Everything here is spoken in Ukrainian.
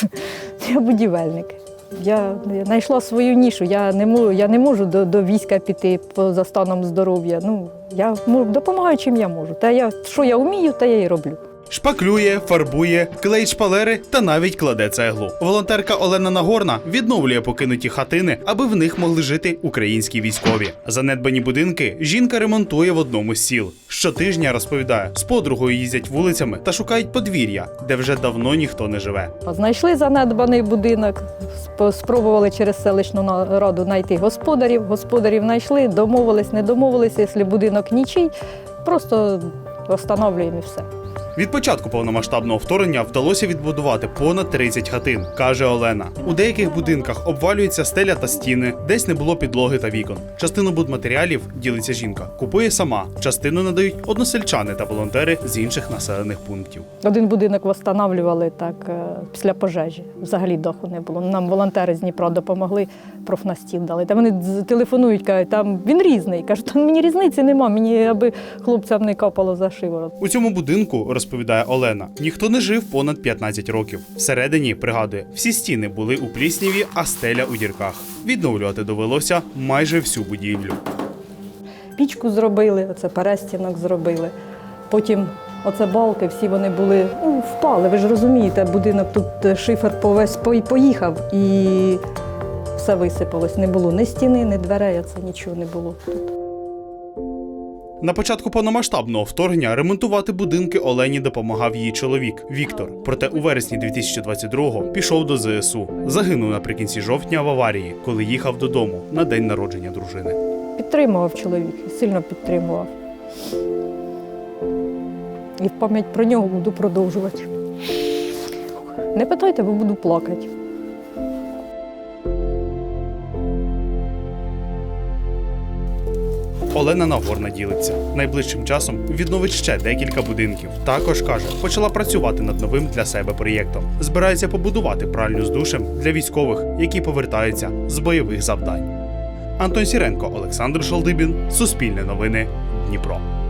Я будівельник. Я знайшла свою нішу. Я не можу, я не можу до, до війська піти за станом здоров'я. Ну, я допомагаю, чим я можу. Та я, що я вмію, те я і роблю. Шпаклює, фарбує, клеїть шпалери та навіть кладе цеглу. Волонтерка Олена Нагорна відновлює покинуті хатини, аби в них могли жити українські військові. Занедбані будинки жінка ремонтує в одному з сіл. Щотижня розповідає, з подругою їздять вулицями та шукають подвір'я, де вже давно ніхто не живе. Знайшли занедбаний будинок, сп- спробували через селищну раду знайти господарів. Господарів знайшли, домовились, не домовилися. Якщо будинок нічий, просто встановлюємо і все. Від початку повномасштабного вторгнення вдалося відбудувати понад 30 хатин, каже Олена. У деяких будинках обвалюється стеля та стіни, десь не було підлоги та вікон. Частину будматеріалів ділиться жінка, купує сама. Частину надають односельчани та волонтери з інших населених пунктів. Один будинок встановлювали так е, після пожежі. Взагалі даху не було. Нам волонтери з Дніпра допомогли, профнастіл дали. Та вони телефонують, кажуть, там він різний. Кажуть, «Та мені різниці нема, мені аби хлопцям не капало за шиворот. У цьому будинку, розповідає Олена, ніхто не жив понад 15 років. Всередині пригадує, всі стіни були у плісніві, а стеля у дірках. Відновлювати довелося майже всю будівлю. Пічку зробили, оце перестінок зробили. Потім оце балки, всі вони були, ну, впали. Ви ж розумієте, будинок тут е, шифер повесь поїхав і все висипалось. Не було ні стіни, ні дверей, оце нічого не було. На початку повномасштабного вторгнення ремонтувати будинки Олені допомагав її чоловік Віктор. Проте у вересні 2022-го пішов до ЗСУ. Загинув наприкінці жовтня в аварії, коли їхав додому на день народження дружини. Підтримував чоловік, сильно підтримував. І в пам'ять про нього буду продовжувати. Не питайте, бо буду плакати. Олена Нагорна ділиться. Найближчим часом відновить ще декілька будинків. Також каже, почала працювати над новим для себе проєктом. Збирається побудувати пральню з душем для військових, які повертаються з бойових завдань. Антон Сіренко, Олександр Шалдибін, Суспільне новини, Дніпро.